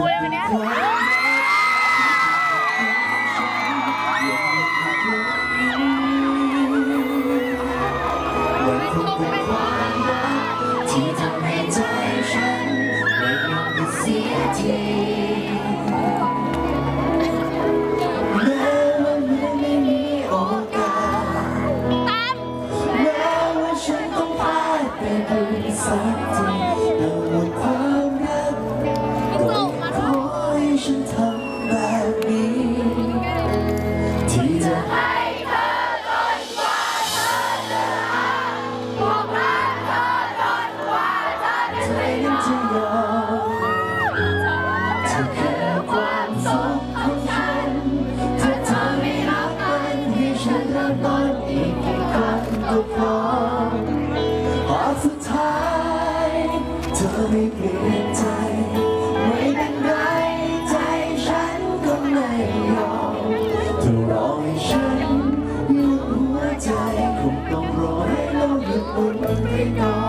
我要跟你 ก็พร้อมหสุดท้ายเธอไม่เปลี่ยนใจ ไม่เป็นไรใจฉันก็ไม่ยอมเธอรอให้ฉันยุดหัวใจคงต้องรอให้เราหยุดอุ่นไปก่อน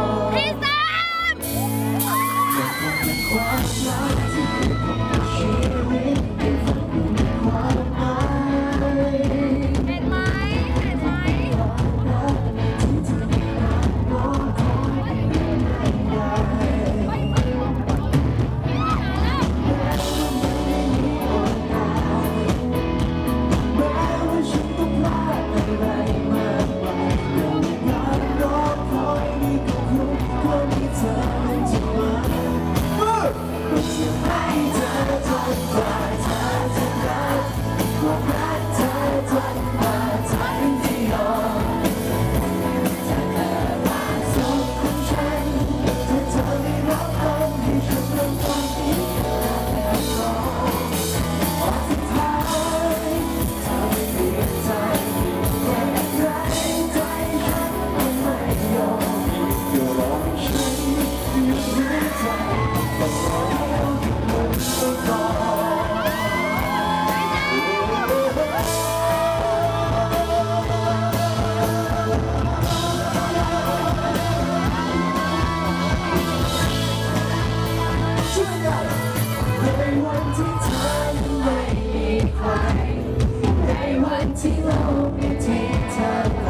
ที่เราไม่ทิ้งเธอไ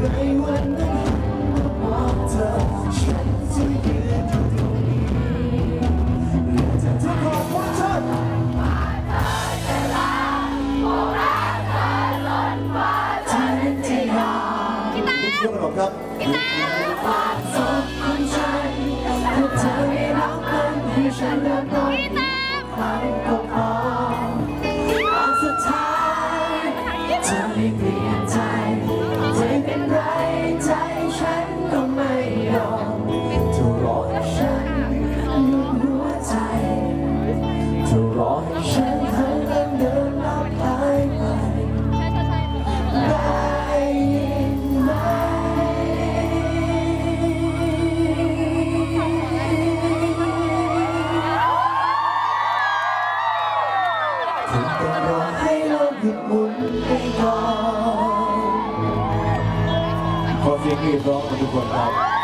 ในวันนั้นเอกเธอฉันจะยืนอยู่ตรงนี้เหลือแต่เธอของพวกฉันที่ตาครับ Take me ter Nirvana no portal.